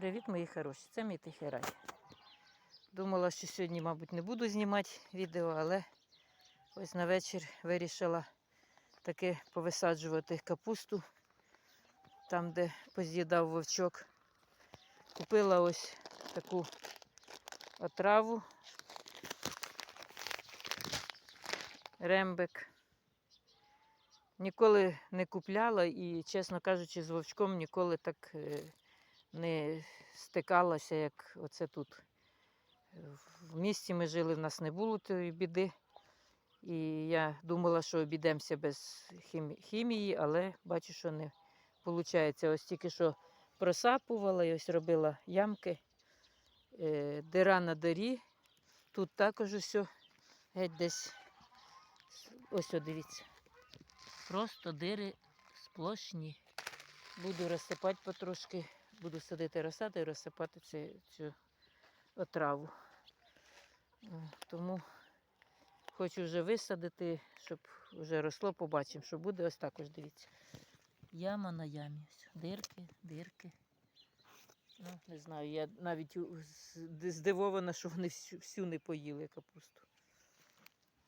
Привіт, мої хороші. Це мій тихий рай. Думала, що сьогодні, мабуть, не буду знімати відео, але ось на вечір вирішила таки повисаджувати капусту там, де поз'їдав вовчок. Купила ось таку отраву. Рембек. Ніколи не купляла і, чесно кажучи, з вовчком ніколи так е, не стикалася, як оце тут. В місті ми жили, в нас не було тої біди. І я думала, що обійдемося без хімії, але бачу, що не виходить. Ось тільки що просапувала і ось робила ямки, е, дира на дирі. Тут також усе геть десь. Ось дивіться. Просто дири сплошні. Буду розсипати потрошки, буду садити розсади і розсипати цю, цю отраву. Тому хочу вже висадити, щоб вже росло, побачимо, що буде. Ось так ось дивіться. Яма на ямі. Дирки, дирки. Ну, не знаю, я навіть здивована, що вони всю, всю не поїли капусту.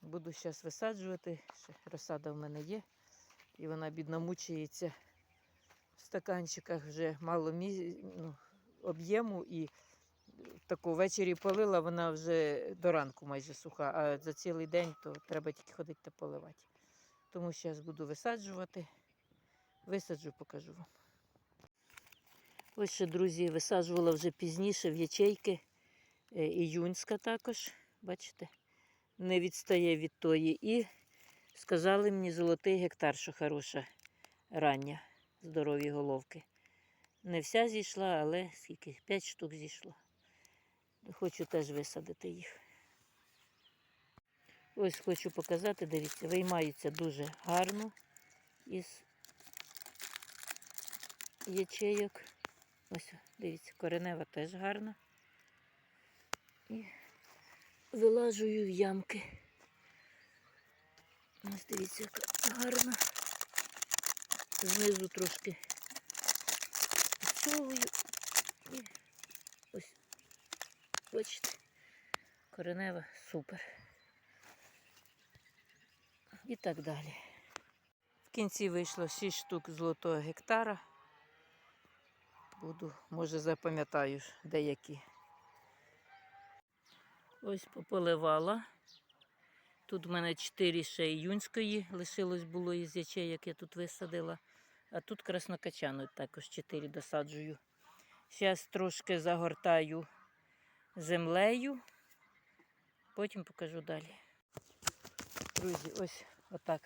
Буду зараз висаджувати. Розсада в мене є. І вона бідно мучається в стаканчиках вже мало мі... ну, об'єму і таку ввечері полила, вона вже до ранку майже суха, а за цілий день то треба тільки ходити та поливати. Тому зараз буду висаджувати. Висаджу, покажу вам. Ось ще, друзі, висаджувала вже пізніше в ячейки. Е, Іюнська також, бачите, не відстає від тої. І сказали мені золотий гектар, що хороша рання, здорові головки. Не вся зійшла, але скільки? П'ять штук зійшло. Хочу теж висадити їх. Ось хочу показати, дивіться, виймаються дуже гарно із ячейок. Ось, дивіться, коренева теж гарна. І вилажую в ямки. Ось дивіться, яка гарна. Знизу трошки підсовую. І ось, бачите, коренева супер. І так далі. В кінці вийшло 6 штук золотого гектара. Буду, може, запам'ятаю деякі. Ось пополивала. Тут в мене 4 ще іюнської лишилось було із ячеїк, я тут висадила. А тут краснокачану також 4 досаджую. Зараз трошки загортаю землею, потім покажу далі. Друзі, ось отак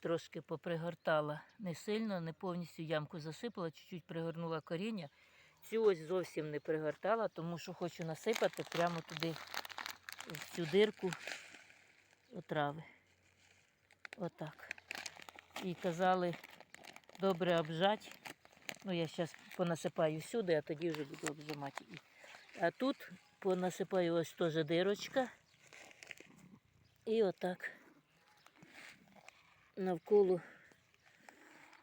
трошки попригортала. Не сильно, не повністю ямку засипала, чуть-чуть пригорнула коріння. Цю ось зовсім не пригортала, тому що хочу насипати прямо туди, в цю дирку отрави. Отак. І казали, добре обжать. Ну, я зараз понасипаю сюди, а тоді вже буду обжимати. А тут понасипаю ось теж дирочка. І отак навколо.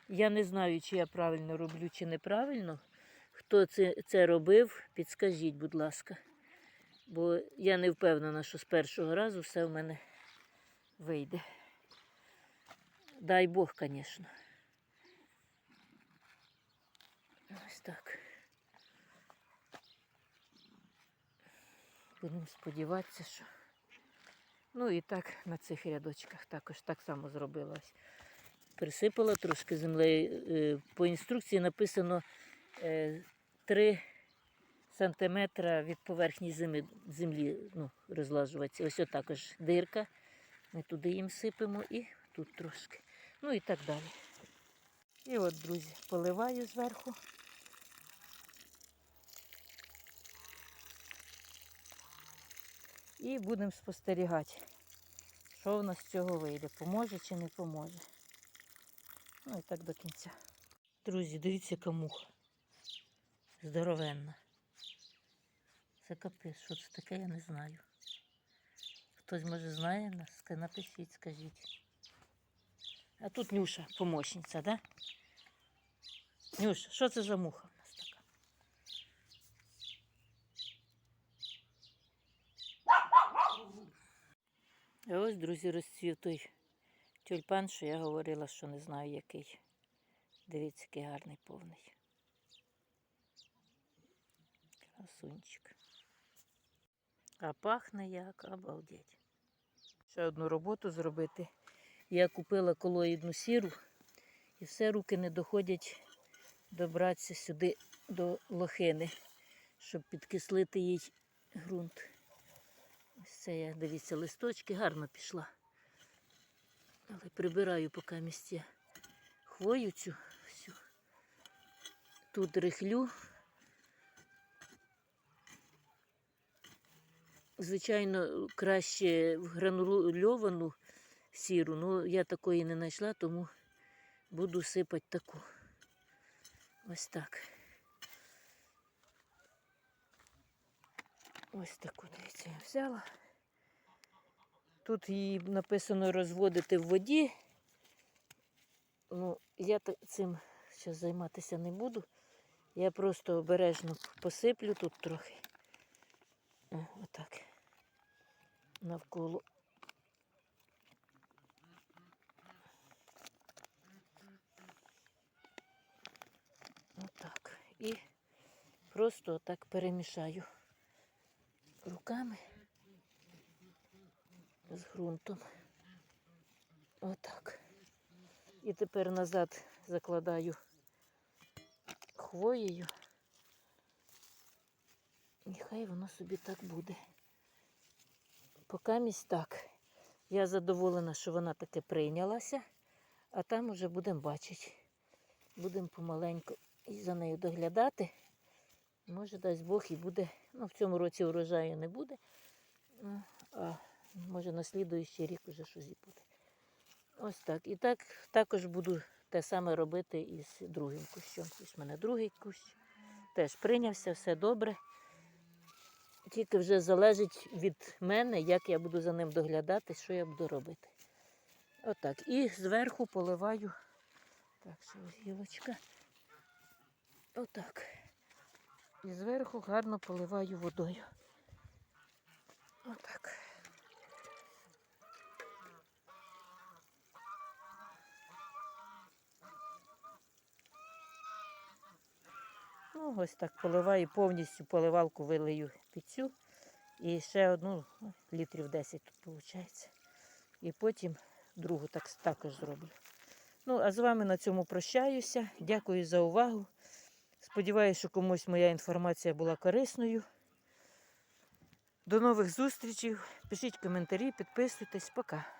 Я не знаю, чи я правильно роблю, чи неправильно. Хто це, це робив, підскажіть, будь ласка. Бо я не впевнена, що з першого разу все в мене вийде. Дай Бог, звісно. Ось так. Будемо сподіватися, що. Ну і так на цих рядочках також так само зробила. Ось. Присипала трошки землею. Е, По інструкції написано 3 сантиметра від поверхні землі, ну, розлажуватися. Ось також дирка. Ми туди їм сипемо і тут трошки. Ну і так далі. І от, друзі, поливаю зверху. І будемо спостерігати, що в нас з цього вийде, поможе чи не поможе. Ну і так до кінця. Друзі, дивіться, яка муха. Здоровенна. Це капець, що це таке, я не знаю. Хтось може знає нас, напишіть, скажіть. А тут Нюша, помощниця, да? Нюша, що це за муха в нас така? А ось, друзі, розцвів той тюльпан, що я говорила, що не знаю який. Дивіться, який гарний повний. Красунчик. А пахне як, обалдеть. Ще одну роботу зробити. Я купила колоїдну сіру, і все руки не доходять добратися сюди до лохини, щоб підкислити їй ґрунт. Ось це я, дивіться, листочки гарно пішла. Але прибираю поки місця хвою цю всю. Тут рихлю. Звичайно, краще в гранульовану сіру, але я такої не знайшла, тому буду сипати таку. Ось так. Ось таку, дивіться, я взяла. Тут її написано розводити в воді. Ну, я цим зараз займатися не буду. Я просто обережно посиплю тут трохи. О, отак. Навколо. Отак. І просто отак перемішаю руками з ґрунтом. Отак. І тепер назад закладаю хвоєю. І хай воно собі так буде. Поки місць так. Я задоволена, що вона таки прийнялася, а там уже будемо бачити. Будемо помаленьку за нею доглядати. Може, дасть Бог і буде. Ну, в цьому році урожаю не буде. Ну, А може на слідуючий рік уже щось і буде. Ось так. І так також буду те саме робити і з другим кущом. Ось в мене другий кущ. Теж прийнявся, все добре. Тільки вже залежить від мене, як я буду за ним доглядати, що я буду робити. Отак. І зверху поливаю. Так, що гілочка. Отак. І зверху гарно поливаю водою. Отак. Ну, ось так поливаю, повністю поливалку вилию під цю. І ще одну ну, літрів 10 тут виходить. І потім другу так, також зроблю. Ну, а з вами на цьому прощаюся. Дякую за увагу. Сподіваюся, що комусь моя інформація була корисною. До нових зустрічей. Пишіть коментарі, підписуйтесь. Пока.